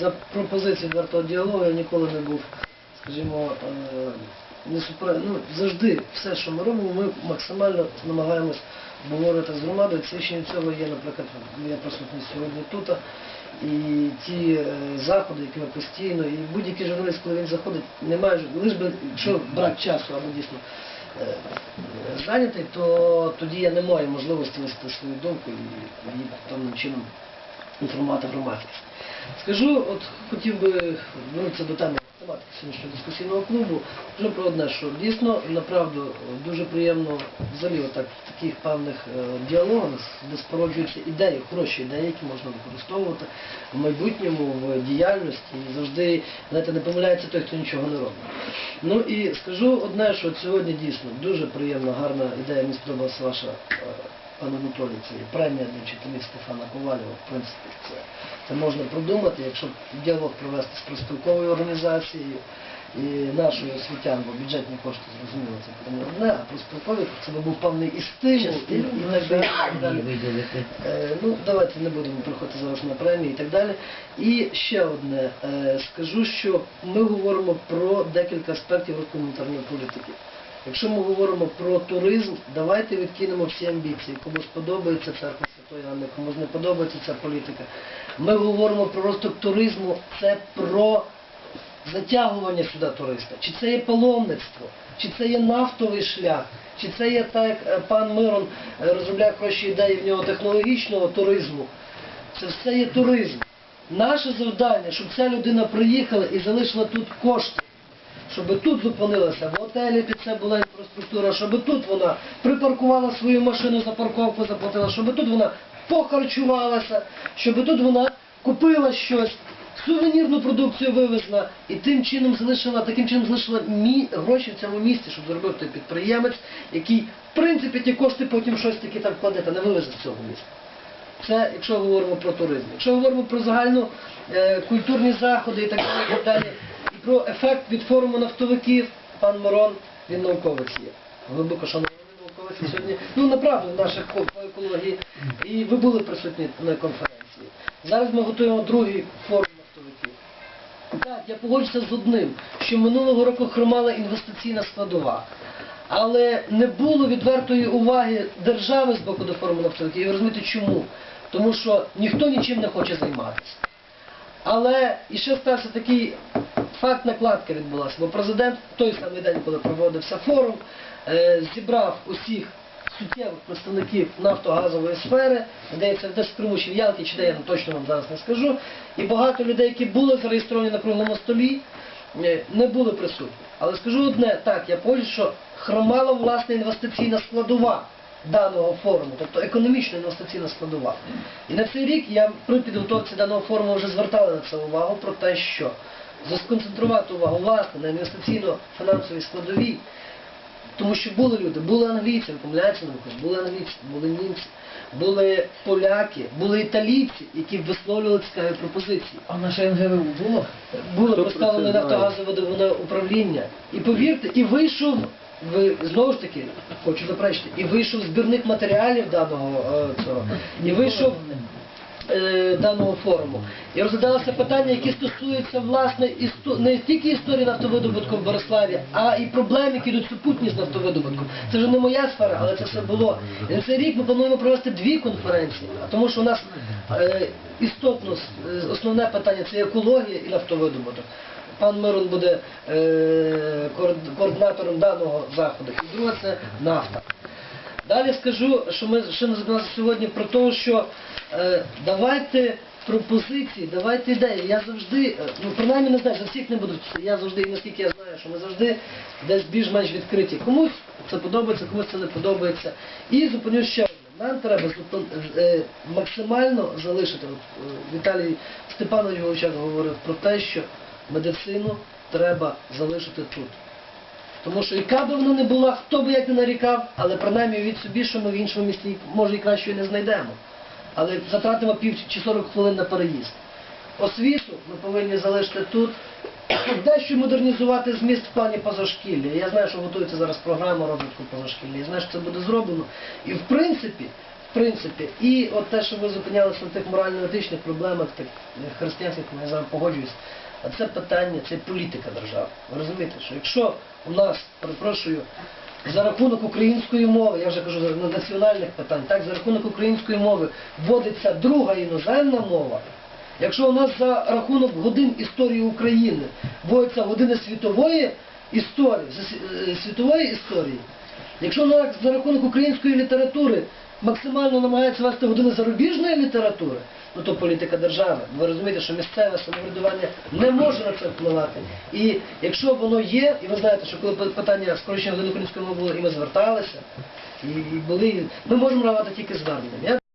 За пропозицією відвертого діалогу я ніколи не був, скажімо, е, не супер... ну, завжди все, що ми робимо, ми максимально намагаємось обговорювати з громадою. Свідчення цього є, наприклад, моя присутність сьогодні тут. І ті е, заходи, які ми постійно, і будь-який журналіст, коли він заходить, немає лиш би, якщо брак часу або дійсно е, зайнятий, то тоді я не маю можливості висити свою думку і її певним чином інформувати громадськість. Скажу, от хотів би вернутися до теми тематики сьогоднішнього дискусійного клубу, вже про одне, що дійсно, направду, дуже приємно взагалі отак в таких певних е, діалогах, де спороджуються ідеї, хороші ідеї, які можна використовувати в майбутньому, в діяльності. І завжди, знаєте, не помиляється той, хто нічого не робить. Ну і скажу одне, що сьогодні дійсно дуже приємна, гарна ідея, мені сподобалася ваша. Е, Пан Анатолій, це є премія для вчителів Стефана Ковалєва, в принципі, це, це можна продумати, якщо діалог провести з профспілковою організацією і нашою освітян, бо бюджетні кошти, зрозуміло, це питання одне, а профспілкові це би був певний і стимул, і, і так далі. і так далі. Е, Ну, давайте не будемо приходити зараз на премії і так далі. І ще одне. Е, Скажу, що ми говоримо про декілька аспектів гуманітарної політики. Якщо ми говоримо про туризм, давайте відкинемо всі амбіції. Комусь подобається церква Святої Анни, комусь не подобається ця політика. Ми говоримо про розвиток туризму, це про затягування сюди туриста. Чи це є паломництво, чи це є нафтовий шлях, чи це є так, як е, пан Мирон е, розробляє хороші ідеї в нього технологічного туризму. Це все є туризм. Наше завдання, щоб ця людина приїхала і залишила тут кошти. Щоб тут зупинилася, в готелі під це була інфраструктура, щоб тут вона припаркувала свою машину за парковку, заплатила, щоб тут вона похарчувалася, щоб тут вона купила щось, сувенірну продукцію вивезла і тим чином залишила, таким чином залишила гроші в цьому місті, щоб заробив той підприємець, який в принципі ті кошти потім щось таки там вкладе, та не вивезе з цього міста. Це якщо говоримо про туризм. Якщо говоримо про загально е, культурні заходи і так далі, про ефект від форуму нафтовиків, пан Мирон, він науковець є. Глибоко шанований науковець сьогодні. Ну направду наших по по екології. І ви були присутні на конференції. Зараз ми готуємо другий форум нафтовиків. Так, я погоджуся з одним, що минулого року хромала інвестиційна складова. Але не було відвертої уваги держави з боку до форуму нафтовиків. І ви розумієте чому? Тому що ніхто нічим не хоче займатися. Але і ще стався такий факт накладки відбулася, бо президент в той самий день, коли проводився форум, е, зібрав усіх суттєвих представників нафтогазової сфери, здається, десь в Криму чи в Ялті, чи де я точно вам зараз не скажу, і багато людей, які були зареєстровані на круглому столі, е, не були присутні. Але скажу одне, так, я погоджуюсь, що хромала власне інвестиційна складова даного форуму, тобто економічна інвестиційна складова. І на цей рік я при підготовці даного форуму вже звертали на це увагу про те, що сконцентрувати увагу власне на інвестиційно-фінансовій складовій, тому що були люди, були англійці, ви помиляєтеся на були англійці, були німці, були поляки, були італійці, які висловлювали цікаві пропозиції. А наше НГВУ було? Було Хто поставлено нафтогазове водове управління. І повірте, і вийшов, ви знову ж таки, хочу заперечити, і вийшов збірник матеріалів даного е, цього, і вийшов е, даного форуму. І розглядалося питання, які стосуються власне істо- не тільки історії нафтовидобутку в Бориславі, а і проблем, які йдуть супутні з нафтовидобутком. Це вже не моя сфера, але це все було. І на цей рік ми плануємо провести дві конференції, тому що у нас е, істотно е, основне питання це екологія і нафтовидобуток. Пан Мирон буде е, координатором даного заходу. І друге це нафта. Далі скажу, що ми ще не згадалися сьогодні про те, що е, давайте пропозиції, давайте ідеї. Я завжди, е, ну принаймні не знаю, за всіх не буду, я завжди, і наскільки я знаю, що ми завжди десь більш-менш відкриті. Комусь це подобається, комусь це не подобається. І зупиню ще одне. Нам треба е, максимально залишити. Е, Віталій Степанович Говчак говорив про те, що медицину треба залишити тут. Тому що яка би вона не була, хто би як не нарікав, але принаймні від собі, що ми в іншому місті може і кращої не знайдемо. Але затратимо пів чи 40 хвилин на переїзд. Освіту ми повинні залишити тут, дещо модернізувати зміст в плані позашкілля. Я знаю, що готується зараз програма розвитку позашкілля. Я знаю, що це буде зроблено. І в принципі, в принципі, і от те, що ви зупинялися на тих морально-етичних проблемах, тих християнських, я з вами погоджуюсь, а це питання, це політика держави. Ви розумієте, що якщо у нас, перепрошую, за рахунок української мови, я вже кажу на національних питань, так, за рахунок української мови вводиться друга іноземна мова, якщо у нас за рахунок годин історії України вводяться години світової історії, е, світової історії, якщо у нас за рахунок української літератури максимально намагаються вести години зарубіжної літератури, ну то політика держави. Ви розумієте, що місцеве самоврядування не може на це впливати. І якщо воно є, і ви знаєте, що коли питання скорочення до української мови було, і ми зверталися, і, були, ми можемо равати тільки зверненням.